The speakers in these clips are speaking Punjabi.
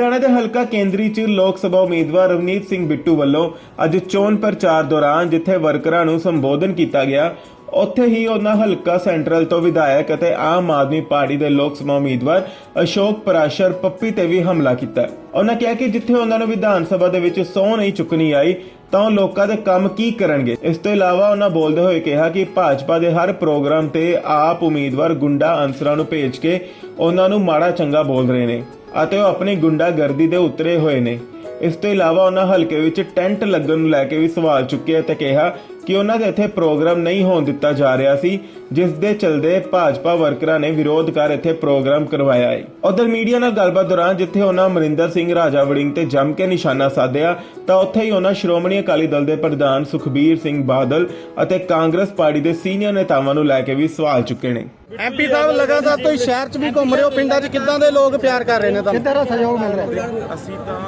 ਲੁਧਿਆਣਾ ਦੇ ਹਲਕਾ ਕੇਂਦਰੀ ਚ ਲੋਕ ਸਭਾ ਉਮੀਦਵਾਰ ਰਵਨੀਤ ਸਿੰਘ ਬਿੱਟੂ ਵੱਲੋਂ ਅੱਜ ਚੋਣ ਪ੍ਰਚਾਰ ਦੌਰਾਨ ਜਿੱਥੇ ਵਰਕਰਾਂ ਨੂੰ ਸੰਬੋਧਨ ਕੀਤਾ ਗਿਆ, ਉੱਥੇ ਹੀ ਉਹਨਾਂ ਹਲਕਾ ਸੈਂਟਰਲ ਤੋਂ ਵਿਧਾਇਕ ਅਤੇ ਆਮ ਆਦਮੀ ਪਾਰਟੀ ਦੇ ਲੋਕ ਸਭਾ ਉਮੀਦਵਾਰ ਅਸ਼ੋਕ ਪਰਾਸ਼ਰ ਪੱਪੀ ਤੇ ਵੀ ਹਮਲਾ ਕੀਤਾ। ਉਹਨਾਂ ਕਿਹਾ ਕਿ ਜਿੱਥੇ ਉਹਨਾਂ ਨੂੰ ਵਿਧਾਨ ਸਭਾ ਦੇ ਵਿੱਚ ਸਹੁੰ ਨਹੀਂ ਚੁੱਕਣੀ ਆਈ, ਤਾਂ ਉਹ ਲੋਕਾਂ ਦੇ ਕੰਮ ਕੀ ਕਰਨਗੇ? ਇਸ ਤੋਂ ਇਲਾਵਾ ਉਹਨਾਂ ਬੋਲਦੇ ਹੋਏ ਕਿਹਾ ਕਿ ਭਾਜਪਾ ਦੇ ਹਰ ਪ੍ਰੋਗਰਾਮ ਤੇ ਆਪ ਉਮੀਦਵਾਰ ਗੁੰਡਾ ਅੰਸਰਾਂ ਨੂੰ ਭੇਜ ਕੇ ਉਹਨਾਂ ਨੂੰ ਮਾੜਾ ਚੰਗਾ ਬੋਲ ਰਹੇ ਨੇ। ਅਤੇ ਉਹ ਆਪਣੀ ਗੁੰਡਾਗਰਦੀ ਦੇ ਉਤਰੇ ਹੋਏ ਨੇ। ਇਸ ਤੋਂ ਇਲਾਵਾ ਉਹਨਾਂ ਹਲਕੇ ਵਿੱਚ ਟੈਂਟ ਲੱਗਣ ਨੂੰ ਲੈ ਕੇ ਵੀ ਸਵਾਲ ਚੁੱਕੇ ਅਤੇ ਕਿਹਾ ਕਿ ਉਹਨਾਂ ਦੇ ਇੱਥੇ ਪ੍ਰੋਗਰਾਮ ਨਹੀਂ ਹੋਣ ਦਿੱਤਾ ਜਾ ਰਿਹਾ ਸੀ ਜਿਸ ਦੇ ਚਲਦੇ ਭਾਜਪਾ ਵਰਕਰਾਂ ਨੇ ਵਿਰੋਧ ਕਰ ਇੱਥੇ ਪ੍ਰੋਗਰਾਮ ਕਰਵਾਇਆ ਹੈ। ਉਧਰ ਮੀਡੀਆ ਨਾਲ ਗੱਲਬਾਤ ਦੌਰਾਨ ਜਿੱਥੇ ਉਹਨਾਂ ਅਮਰਿੰਦਰ ਸਿੰਘ ਰਾਜਾ ਵੜਿੰਗ ਤੇ ਜੰਮ ਕੇ ਨਿਸ਼ਾਨਾ ਸਾਧਿਆ ਤਾਂ ਉੱਥੇ ਹੀ ਉਹਨਾਂ ਸ਼੍ਰੋਮਣੀ ਅਕਾਲੀ ਦਲ ਦੇ ਪ੍ਰਧਾਨ ਸੁਖਬੀਰ ਸਿੰਘ ਬਾਦਲ ਅਤੇ ਕਾਂਗਰਸ ਪਾਰਟੀ ਦੇ ਸੀਨੀਅਰ ਨੇਤਾਵਾਂ ਨੂੰ ਲੈ ਕੇ ਵੀ ਸਵਾਲ ਚੁੱਕੇ ਨੇ। ਐਮਪੀ ਸਾਹਿਬ ਲਗਾਤਾਰ ਤੁਸੀਂ ਸ਼ਹਿਰ 'ਚ ਵੀ ਘੁੰਮ ਰਹੇ ਹੋ ਪਿੰਡਾਂ 'ਚ ਕਿੱਦਾਂ ਦੇ ਲੋਕ ਪਿਆਰ ਕਰ ਰਹੇ ਨੇ ਤੁਹਾਨੂੰ? ਕਿੱਦਾਂ ਦਾ ਸਹਿਯੋਗ ਮਿਲ ਰਿਹਾ? ਅਸੀਂ ਤਾਂ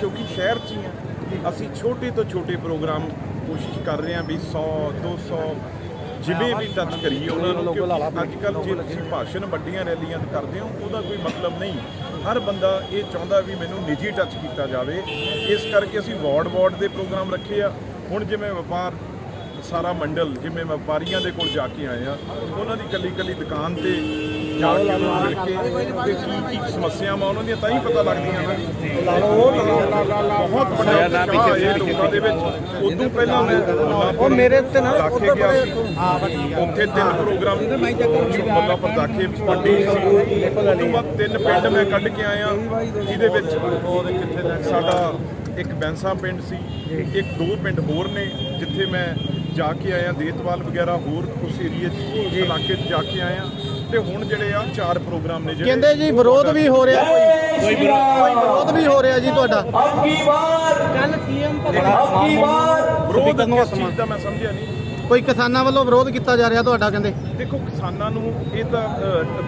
ਕਿਉਂਕਿ ਸ਼ਹਿਰ 'ਚ ਹੀ ਹਾਂ ਅਸੀਂ ਛੋਟੇ ਤੋਂ ਛੋਟੇ ਪ੍ਰੋਗਰਾਮ ਕੋਸ਼ਿਸ਼ ਕਰ ਰਹੇ ਹਾਂ ਵੀ 100 200 ਜਿਵੇਂ ਵੀ ਟੱਚ ਕਰੀਏ ਉਹਨਾਂ ਨੂੰ ਕਿਉਂਕਿ ਅੱਜ ਕੱਲ੍ਹ ਜੇ ਤੁਸੀਂ ਭਾਸ਼ਣ ਵੱਡੀਆਂ ਰੈਲੀਆਂ ਕਰਦੇ ਹੋ ਉਹਦਾ ਕੋਈ ਮਤਲਬ ਨਹੀਂ। ਹਰ ਬੰਦਾ ਇਹ ਚਾਹੁੰਦਾ ਵੀ ਮੈਨੂੰ ਨਿੱਜੀ ਟੱਚ ਕੀਤਾ ਜਾਵੇ। ਇਸ ਕਰਕੇ ਅਸੀਂ ਵਾਰਡ ਵਾਰਡ ਦੇ ਪ੍ਰੋਗਰਾਮ ਰੱਖੇ ਆ। ਹੁਣ ਜਿਵੇਂ ਵਪਾਰ ਸਾਰਾ ਮੰਡਲ ਜਿਵੇਂ ਵਪਾਰੀਆਂ ਦੇ ਕੋਲ ਜਾ ਕੇ ਆਏ ਆ ਉਹਨਾਂ ਦੀ ਕੱਲੀ ਕੱਲੀ ਦੁਕਾਨ ਤੇ ਜਾ ਕੇ ਉਹਨਾਂ ਨੂੰ ਮਿਲ ਕੇ ਤੇ ਕੀ ਕੀ ਸਮੱਸਿਆਵਾਂ ਉਹਨਾਂ ਦੀਆਂ ਤਾਂ ਹੀ ਪਤਾ ਲੱਗਦੀਆਂ ਨਾ ਬਹੁਤ ਵੱਡਾ ਲੋਕਾਂ ਦੇ ਵਿੱਚ। ਉਦੋਂ ਪਹਿਲਾਂ ਮੈਂ ਉਹ ਮੇਰੇ ਤੇ ਨਾ ਦਾਖੇ ਗਿਆ ਉੱਥੇ ਤਿੰਨ ਪ੍ਰੋਗਰਾਮ ਮੱਲਾ ਪਰਦਾਖੇ ਵੱਡੀ ਸੀ। ਉਦੋਂ ਬਾਅਦ ਤਿੰਨ ਪਿੰਡ ਮੈਂ ਕੱਢ ਕੇ ਆਇਆ ਜਿਹਦੇ ਵਿੱਚ ਸਾਡਾ ਇੱਕ ਬੈਂਸਾ ਪਿੰਡ ਸੀ ਇੱਕ ਦੋ ਪਿੰਡ ਹੋਰ ਨੇ ਜਿੱਥੇ ਮੈਂ ਜਾ ਕੇ ਆਇਆ ਦੇਤਵਾਲ ਵਗੈਰਾ ਹੋਰ ਉਸ ਏਰੀਏ 'ਚ ਇਲਾਕੇ 'ਚ ਜਾ ਕੇ ਆਇਆ ਤੇ ਹੁਣ ਜਿਹੜੇ ਆ ਚਾਰ ਪ੍ਰੋਗਰਾਮ ਨੇ ਜਿਹੜੇ ਕਹਿੰਦੇ ਜੀ ਵਿਰੋਧ ਵੀ ਹੋ ਰਿਹਾ। ਕੋਈ ਕੋਈ ਵਿਰੋਧ ਵੀ ਹੋ ਰਿਹਾ ਜੀ ਤੁਹਾਡਾ। ਕੱਲ ਸੀਐਮ ਵਿਰੋਧ ਕਿਸ ਚੀਜ਼ ਦਾ ਮੈਂ ਸਮਝਿਆ ਨਹੀਂ। ਕੋਈ ਕਿਸਾਨਾਂ ਵੱਲੋਂ ਵਿਰੋਧ ਕੀਤਾ ਜਾ ਰਿਹਾ ਤੁਹਾਡਾ ਕਹਿੰਦੇ ਦੇਖੋ ਕਿਸਾਨਾਂ ਨੂੰ ਇਹ ਤਾਂ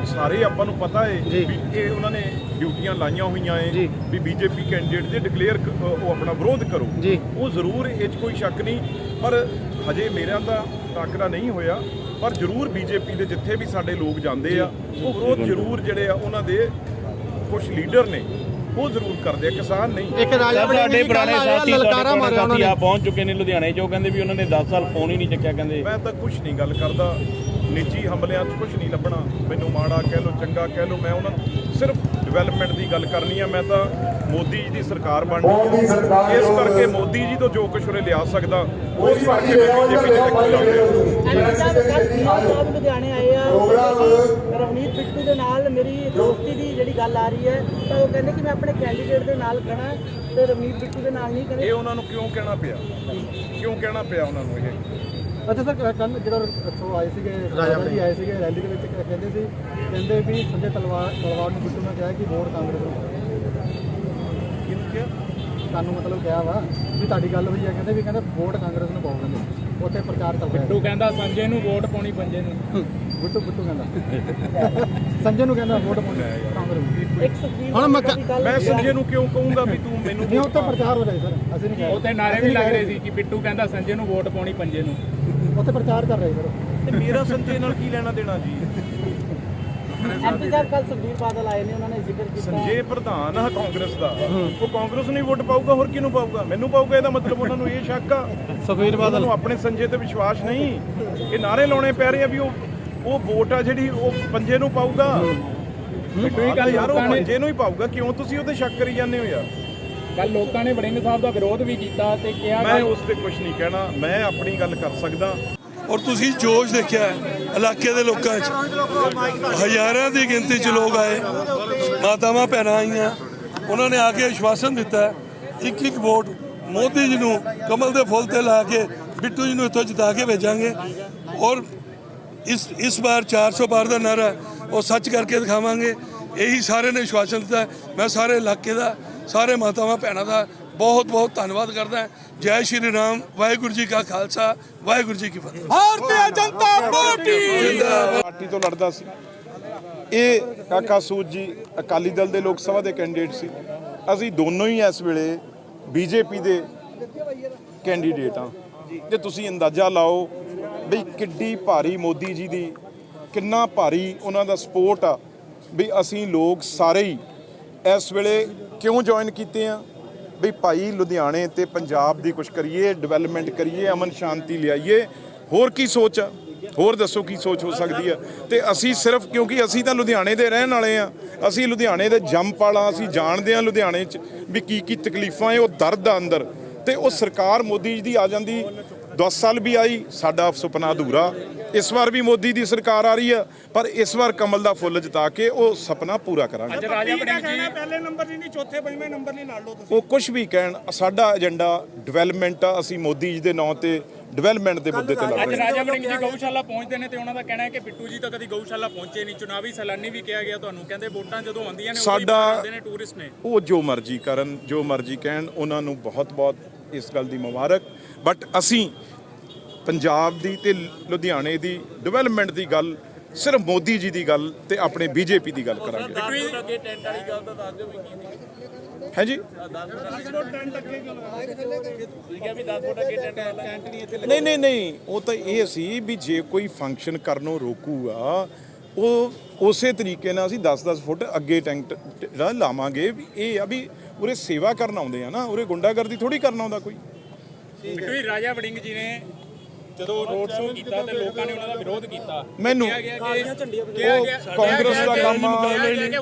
ਸਾਰੇ ਆਪਾਂ ਨੂੰ ਪਤਾ ਹੈ ਜੀ। ਵੀ ਇਹ ਉਹਨਾਂ ਨੇ ਡਿਊਟੀਆਂ ਲਾਈਆਂ ਹੋਈਆਂ ਹੈ ਜੀ। ਵੀ ਬੀਜੇਪੀ ਕੈਂਡੀਡੇਟ ਜੇ ਡਿਕਲੇਅਰ ਉਹ ਆਪਣਾ ਵਿਰੋਧ ਕਰੋ ਜੀ। ਉਹ ਜ਼ਰੂਰ ਇਹ 'ਚ ਕੋਈ ਸ਼ੱਕ ਨਹੀਂ ਪਰ ਹਜੇ ਮੇਰਾ ਤਾਂ ਟਾਕਰਾ ਨਹੀਂ ਹੋਇਆ ਪਰ ਜ਼ਰੂਰ ਬੀਜੇਪੀ ਦੇ ਜਿੱਥੇ ਵੀ ਸਾਡੇ ਲੋਕ ਜਾਂਦੇ ਆ ਉਹ ਵਿਰੋਧ ਜ਼ਰੂਰ ਜਿਹੜੇ ਆ ਉਹਨਾਂ ਦੇ ਕੁਝ ਲੀਡਰ ਨੇ ਉਹ ਜ਼ਰੂਰ ਕਰਦੇ ਆ ਕਿਸਾਨ ਨਹੀਂ। ਇੱਕ ਰਾਜਾ ਤੁਹਾਡੇ ਪੁਰਾਣੇ ਸਾਥੀ ਲਲਕਾਰਾ ਮਾਰਿਆ ਉਹਨਾਂ ਨੇ। ਪਹੁੰਚ ਚੁੱਕੇ ਨੇ ਲੁਧਿਆਣੇ ਉਹ ਕਹਿੰਦੇ ਵੀ ਉਹਨਾਂ ਨੇ 10 ਸਾਲ ਫੋਨ ਹੀ ਨਹੀਂ ਚੱਕਿਆ ਕਹਿੰਦੇ। ਮੈਂ ਤਾਂ ਕੁਝ ਨਹੀਂ ਗੱਲ ਕਰਦਾ। ਨਿੱਜੀ ਹਮਲਿਆਂ 'ਚ ਕੁਝ ਨਹੀਂ ਲੱਭਣਾ। ਮੈਨੂੰ ਮਾੜਾ ਕਹਿ ਲੋ ਚੰਗਾ ਕਹਿ ਲੋ ਮੈਂ ਉਹਨਾਂ ਸਿਰਫ ਡਿਵੈਲਪਮੈਂਟ ਦੀ ਗੱਲ ਕਰਨੀ ਆ ਮੈਂ ਤਾਂ ਮੋਦੀ ਜੀ ਦੀ ਸਰਕਾਰ ਬਣ ਰਹੀ ਹੈ ਇਸ ਕਰਕੇ ਮੋਦੀ ਜੀ ਤੋਂ ਜੋ ਕੁਝ ਉਰੇ ਲਿਆ ਸਕਦਾ ਉਸ ਕਰਕੇ ਬੀਜੇਪੀ ਦੇ ਟੱਕਰ ਲਾਉਂਦੇ ਲੁਧਿਆਣੇ ਆਏ ਆ। ਰਵਨੀਤ ਬਿੱਟੂ ਦੇ ਨਾਲ ਮੇਰੀ ਦੋਸਤੀ ਦੀ ਜਿਹੜੀ ਗੱਲ ਆ ਰਹੀ ਹੈ ਤਾਂ ਉਹ ਕਹਿੰਦੇ ਕਿ ਮੈਂ ਆਪਣੇ ਕੈਂਡੀਡੇਟ ਦੇ ਨਾਲ ਖੜਾ ਤੇ ਰਵਨੀਤ ਬਿੱਟੂ ਦੇ ਨਾਲ ਨਹੀਂ ਖੜੇ ਇਹ ਉਹਨਾਂ ਨੂੰ ਕਿਉਂ ਕਹਿਣਾ ਪਿਆ? ਕਿਉਂ ਕਹਿਣਾ ਪਿਆ ਉਹਨਾਂ ਨੂੰ ਇਹ? ਅੱਛਾ ਸਰ ਕੱਲ ਜਿਹੜਾ ਇੱਥੋਂ ਆਏ ਸੀਗੇ ਰਾਜਾ ਜੀ ਆਏ ਸੀਗੇ ਰੈਲੀ ਦੇ ਵਿੱਚ ਕਹਿੰਦੇ ਸੀ? ਕਹਿੰਦੇ ਵੀ ਸੰਜੇ ਤਲਵਾਰ ਤਲਵਾਰ ਨੂੰ ਬਿੱਟੂ ਨੇ ਕਿਹਾ ਕਿ ਵੋਟ ਕਾਂਗਰਸ ਨੂੰ। ਕਿਹਨੂੰ ਕਿਹਾ? ਤੁਹਾਨੂੰ ਮਤਲਬ ਕਿਹਾ ਵਾ ਵੀ ਤੁਹਾਡੀ ਗੱਲ ਹੋਈ ਹੈ ਕਹਿੰਦੇ ਵੀ ਕਹਿੰਦੇ ਵੋਟ ਕਾਂਗਰਸ ਨੂੰ ਪਾਓ ਕਹਿੰਦੇ ਉੱਥੇ ਪ੍ਰਚਾਰ ਚੱਲ ਰਿਹਾ ਤੂੰ ਕਹਿੰਦਾ ਸੰਜੇ ਨੂੰ ਵੋਟ ਪਾਉਣੀ ਪੰਜੇ ਨੂੰ। ਬਿੱਟੂ ਬਿੱਟੂ ਕਹਿੰਦਾ। ਸੰਜੇ ਨੂੰ ਕਹਿੰਦਾ ਵੋਟ ਪਾਉਣੀ ਹੁਣ ਮੈਂ ਸੰਜੇ ਨੂੰ ਕਿਉਂ ਕਹੂੰਗਾ ਵੀ ਤੂੰ ਮੈਨੂੰ ਨਹੀਂ ਉੱਥੇ ਪ੍ਰਚਾਰ ਹੋ ਰਿਹਾ ਸਰ। ਅਸੀਂ ਨਹੀਂ ਉੱਥੇ ਨਾਰੇ ਵੀ ਲੱਗ ਰਹੇ ਸੀ ਕਿ ਬਿੱਟੂ ਕਹਿੰਦਾ ਸੰਜੇ ਨੂੰ ਵੋਟ ਪਾਉਣੀ ਪੰਜੇ ਨੂੰ। ਉੱਥੇ ਪ੍ਰਚਾਰ ਕਰ ਰਹੇ ਸਰ। ਤੇ ਮੇਰਾ ਸੰਜੇ ਨਾਲ ਕੀ ਲੈਣਾ ਦੇਣਾ ਜੀ? ਐਮਪੀ ਸਾਹਿਬ ਕੱਲ ਸੁਖਬੀਰ ਬਾਦਲ ਆਏ ਨੇ ਉਹਨਾਂ ਨੇ ਜ਼ਿਕਰ ਕੀਤਾ। ਸੰਜੇ ਪ੍ਰਧਾਨ ਆ ਕਾਂਗਰਸ ਦਾ। ਉਹ ਕਾਂਗਰਸ ਨੂੰ ਹੀ ਵੋਟ ਪਾਊਗਾ ਹੋਰ ਕਿਹਨੂੰ ਪਾਊਗਾ? ਮੈਨੂੰ ਪਾਊਗਾ ਇਹਦਾ ਮਤਲਬ ਉਹਨਾਂ ਨੂੰ ਇਹ ਸ਼ੱਕ ਆ। ਸੁਖਬੀਰ ਬਾਦਲ ਨੂੰ ਆਪਣੇ ਸੰਜੇ ਤੇ ਵਿਸ਼ਵਾਸ ਨਹੀਂ। ਇਹ ਨਾਰੇ ਲਾਉਣੇ ਪੈ ਰਹੇ ਆ ਵੀ ਉਹ ਉਹ ਵੋਟ ਆ ਜਿਹੜੀ ਉਹ ਪੰਜੇ ਨੂੰ ਪਾਊਗਾ। ਬਿੱਟੂ ਹੀ ਗੱਲ ਯਾਰ ਉਹ ਪੰਜੇ ਨੂੰ ਹੀ ਪਾਊਗਾ। ਕਿਉਂ ਤੁਸੀਂ ਉਹਤੇ ਸ਼ੱਕ ਕਰੀ ਜਾਂਦੇ ਹੋ ਯਾਰ? ਕੱਲ ਲੋਕਾਂ ਨੇ ਵੜਿੰਗ ਸਾਹਿਬ ਦਾ ਵਿਰੋਧ ਵੀ ਕੀਤਾ ਤੇ ਕਿਹਾ ਮੈਂ ਉਸ ਤੇ ਕੁਝ ਨਹੀਂ ਕਹਿਣਾ। ਮੈਂ ਆਪਣੀ ਗੱਲ ਕਰ ਸਕਦਾ। ਔਰ ਤੁਸੀਂ ਜੋਸ਼ ਦੇਖਿਆ ਹੈ ਇਲਾਕੇ ਦੇ ਲੋਕਾਂ 'ਚ। ਹਜ਼ਾਰਾਂ ਦੀ ਗਿਣਤੀ 'ਚ ਲੋਕ ਆਏ। ਮਾਤਾਵਾਂ ਭੈਣਾਂ ਆਈਆਂ। ਉਹਨਾਂ ਨੇ ਆ ਕੇ ਆਸ਼ਵਾਸਨ ਦਿੱਤਾ ਹੈ, ਇੱਕ ਇੱਕ ਵੋਟ ਮੋਦੀ ਜੀ ਨੂੰ ਕਮਲ ਦੇ ਫੁੱਲ ਤੇ ਲਾ ਕੇ ਬਿੱਟੂ ਜੀ ਨੂੰ ਇੱਥੋਂ ਜਿਤਾ ਕੇ ਭੇਜਾਂਗੇ। ਔਰ ਇਸ ਇਸ ਵਾਰ 400 ਪਾਰ ਦਾ ਨਾਰਾ ਉਹ ਸੱਚ ਕਰਕੇ ਦਿਖਾਵਾਂਗੇ। ਇਹੀ ਸਾਰੇ ਨੇ ਆਸ਼ਵਾਸਨ ਦਿੱਤਾ। ਮੈਂ ਸਾਰੇ ਇਲਾਕੇ ਦਾ ਸਾਰੇ ਮਾਤਾਵਾਂ ਭੈਣਾਂ ਦਾ ਬਹੁਤ ਬਹੁਤ ਧੰਨਵਾਦ ਕਰਦਾ। ਜੈ ਸ਼੍ਰੀ ਰਾਮ ਵਾਹਿਗੁਰੂ ਜੀ ਕਾ ਖਾਲਸਾ ਵਾਹਿਗੁਰੂ ਜੀ ਕੀ ਫਤਿਹ। ਪਾਰਟੀ! ਤੋਂ ਲੜਦਾ ਸੀ। ਇਹ ਕਾਕਾ ਸੂਦ ਜੀ ਅਕਾਲੀ ਦਲ ਦੇ ਲੋਕ ਸਭਾ ਦੇ ਕੈਂਡੀਡੇਟ ਸੀ। ਅਸੀਂ ਦੋਨੋਂ ਹੀ ਇਸ ਵੇਲੇ ਬੀਜੇਪੀ ਦੇ ਕੈਂਡੀਡੇਟ ਆ ਤੇ ਤੁਸੀਂ ਅੰਦਾਜ਼ਾ ਲਾਓ ਬਈ ਕਿੱਡੀ ਭਾਰੀ ਮੋਦੀ ਜੀ ਦੀ, ਕਿੰਨਾ ਭਾਰੀ ਉਹਨਾਂ ਦਾ ਸਪੋਰਟ ਆ ਵੀ ਅਸੀਂ ਲੋਕ ਸਾਰੇ ਹੀ ਇਸ ਵੇਲੇ ਕਿਉਂ ਜੁਆਇਨ ਕੀਤੇ ਆ? ਵੀ ਭਾਈ ਲੁਧਿਆਣੇ ਤੇ ਪੰਜਾਬ ਦੀ ਕੁਝ ਕਰੀਏ ਡਿਵੈਲਪਮੈਂਟ ਕਰੀਏ, ਅਮਨ ਸ਼ਾਂਤੀ ਲਿਆਈਏ। ਹੋਰ ਕੀ ਸੋਚ ਆ? ਹੋਰ ਦੱਸੋ ਕੀ ਸੋਚ ਹੋ ਸਕਦੀ ਆ? ਤੇ ਅਸੀਂ ਸਿਰਫ ਕਿਉਂਕਿ ਅਸੀਂ ਤਾਂ ਲੁਧਿਆਣੇ ਦੇ ਰਹਿਣ ਵਾਲੇ ਆ, ਅਸੀਂ ਲੁਧਿਆਣੇ ਦੇ ਜੰਮਪਾਲਾ ਅਸੀਂ ਜਾਣਦੇ ਆ ਲੁਧਿਆਣੇ 'ਚ ਵੀ ਕੀ ਕੀ ਤਕਲੀਫਾਂ ਏ ਉਹ ਦਰਦ ਆ ਅੰਦਰ। ਤੇ ਉਹ ਸਰਕਾਰ ਮੋਦੀ ਜੀ ਦੀ ਆ ਜਾਂਦੀ 10 ਸਾਲ ਵੀ ਆਈ ਸਾਡਾ ਸੁਪਨਾ ਅਧੂਰਾ। ਇਸ ਵਾਰ ਵੀ ਮੋਦੀ ਦੀ ਸਰਕਾਰ ਆ ਰਹੀ ਆ ਪਰ ਇਸ ਵਾਰ ਕਮਲ ਦਾ ਫੁੱਲ ਜਿਤਾ ਕੇ ਉਹ ਸੁਪਨਾ ਪੂਰਾ ਕਰਾਂਗੇ। ਅੱਜ ਰਾਜਾ ਵੜਿੰਗ ਜੀ। ਪਹਿਲੇ ਨੰਬਰ ਲਈ ਨਹੀਂ ਚੌਥੇ ਪੰਜਵੇਂ ਨੰਬਰ ਲਈ ਲੜ ਲਓ ਤੁਸੀਂ। ਉਹ ਕੁਝ ਵੀ ਕਹਿਣ ਸਾਡਾ ਏਜੰਡਾ ਡਿਵੈਲਪਮੈਂਟ ਆ ਅਸੀਂ ਮੋਦੀ ਜੀ ਦੇ ਨਾਂ ਤੇ ਡਿਵੈਲਪਮੈਂਟ ਦੇ ਮੁੱਦੇ ਤੇ ਲੜ ਅੱਜ ਰਹੇ ਹਾਂ। ਰਾਜਾ ਵੜਿੰਗ ਜੀ ਗਊਸ਼ਾਲਾ ਪਹੁੰਚਦੇ ਨੇ ਤੇ ਉਹਨਾਂ ਦਾ ਕਹਿਣਾ ਹੈ ਕਿ ਬਿੱਟੂ ਜੀ ਤਾਂ ਕਦੀ ਗਊਸ਼ਾਲਾ ਪਹੁੰਚੇ ਨਹੀਂ। ਚੁਣਾਵੀ ਸੈਲਾਨੀ ਵੀ ਕਿਹਾ ਗਿਆ ਤੁਹਾਨੂੰ ਕਹਿੰਦੇ ਵੋਟਾਂ ਜਦੋਂ ਆਉਂਦੀਆਂ ਨੇ ਹੀ ਸਾਡਾ- ਟੂਰਿਸਟ ਨੇ ਉਹ ਜੋ ਮਰਜ਼ੀ ਕਰਨ ਜੋ ਮਰਜ਼ੀ ਕਹਿਣ ਉਹਨਾਂ ਨੂੰ ਬਹੁਤ ਬਹੁਤ ਇਸ ਗੱਲ ਦੀ ਮੁਬਾਰਕ। ਬਟ ਅਸੀਂ ਪੰਜਾਬ ਦੀ ਤੇ ਲੁਧਿਆਣੇ ਦੀ ਡਿਵੈਲਪਮੈਂਟ ਦੀ ਗੱਲ ਸਿਰਫ ਮੋਦੀ ਜੀ ਦੀ ਗੱਲ ਤੇ ਆਪਣੇ ਬੀਜੇਪੀ ਦੀ ਗੱਲ ਕਰਾਂਗੇ। ਅੱਗੇ ਟੈਂਟ ਵਾਲੀ ਗੱਲ ਤਾਂ ਦੱਸ ਦਿਓ ਵੀ ਕੀ ਹੈ ਜੀ? ਠੀਕ ਹੈ ਵੀ 10 ਫੁੱਟ ਅੱਗੇ ਟੈਂਟ ਟੈਂਟ ਨਹੀਂ ਇੱਥੇ ਨਹੀਂ ਨਹੀਂ ਨਹੀਂ ਉਹ ਤਾਂ ਇਹ ਸੀ ਵੀ ਜੇ ਕੋਈ ਫੰਕਸ਼ਨ ਕਰਨੋਂ ਰੋਕੂਗਾ ਉਹ ਉਸੇ ਤਰੀਕੇ ਨਾਲ ਅਸੀਂ 10-10 ਫੁੱਟ ਅੱਗੇ ਟੈਂਟ ਜਿਹੜਾ ਲਾਵਾਂਗੇ ਵੀ ਇਹ ਆ ਵੀ ਉਰੇ ਸੇਵਾ ਕਰਨ ਆਉਂਦੇ ਆ ਨਾ ਉਰੇ ਗੁੰਡਾਗਰਦੀ ਥੋੜੀ ਕਰਨ ਆਉਂਦਾ ਕੋਈ। ਜੀ ਰਾਜਾ ਵੜਿੰਗ ਜੀ ਨੇ ਜਦੋਂ ਰੋਡ ਸ਼ੋਅ ਕੀਤਾ ਤੇ ਲੋਕਾਂ ਨੇ ਉਹਨਾਂ ਦਾ ਵਿਰੋਧ ਕੀਤਾ ਮੈਨੂੰ ਕਾਂਗਰਸ ਦਾ ਕੰਮ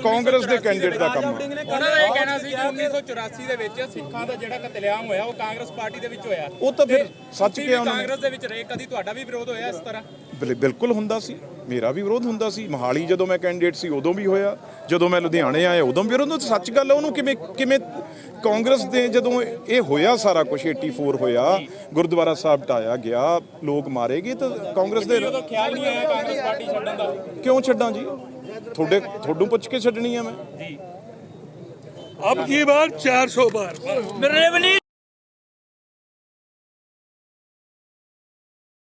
ਕਾਂਗਰਸ ਦੇ 1984 ਕੈਂਡੀਡੇਟ ਦਾ ਕੰਮ ਉਹਨਾਂ ਦਾ ਇਹ ਕਹਿਣਾ ਸੀ ਕਿ 1984 ਦੇ ਵਿੱਚ ਸਿੱਖਾਂ ਦਾ ਜਿਹੜਾ ਕਤਲੇਆਮ ਹੋਇਆ ਉਹ ਕਾਂਗਰਸ ਪਾਰਟੀ ਦੇ ਵਿੱਚ ਹੋਇਆ। ਉਹ ਤਾਂ ਫਿਰ ਸੱਚ ਕਿਹਾ ਉਹਨਾਂ ਨੇ। ਕਾਂਗਰਸ ਦੇ ਵਿੱਚ ਰਹੇ ਕਦੀ ਤੁਹਾਡਾ ਵੀ ਵਿਰੋਧ ਹੋਇਆ ਇਸ ਤਰ੍ਹਾਂ? ਬਿਲਕੁਲ ਹੁੰਦਾ ਸੀ। ਮੇਰਾ ਵੀ ਵਿਰੋਧ ਹੁੰਦਾ ਸੀ। ਮਹਾਲੀ ਜਦੋਂ ਮੈਂ ਕੈਂਡੀਡੇਟ ਸੀ ਉਦੋਂ ਵੀ ਹੋਇਆ। ਜਦੋਂ ਮੈਂ ਲੁਧਿਆਣੇ ਆਇਆ ਉਦੋਂ ਵੀ ਵਿਰੋਧ ਸੱਚ ਗੱਲ ਉਹਨੂੰ ਕਿਵੇਂ ਕਿਵੇਂ ਕਾਂਗਰਸ ਦੇ ਜਦੋਂ ਇਹ ਹੋਇਆ ਸਾਰਾ ਕੁਝ 84 ਹੋਇਆ ਗੁਰਦੁਆਰਾ ਸਾਹਿਬ ਟਾਇਆ ਗਿਆ ਲੋਕ ਮਾਰੇ ਗਏ ਤਾਂ ਕਾਂਗਰਸ ਦੇ ਖਿਆਲ ਨਹੀਂ ਆਇਆ ਕਾਂਗਰਸ ਪਾਰਟੀ ਛੱਡਣ ਦਾ। ਕਿਉਂ ਛੱਡਾਂ ਜੀ? ਤੁਹਾਡੇ ਤੁਹਾਨੂੰ ਪੁੱਛ ਕੇ ਛੱਡਣੀ ਆ ਮੈਂ। ਜੀ। ਅਬ ਕੀ ਬਾਰ 400 ਬਾਰ। ਮੇਰੇ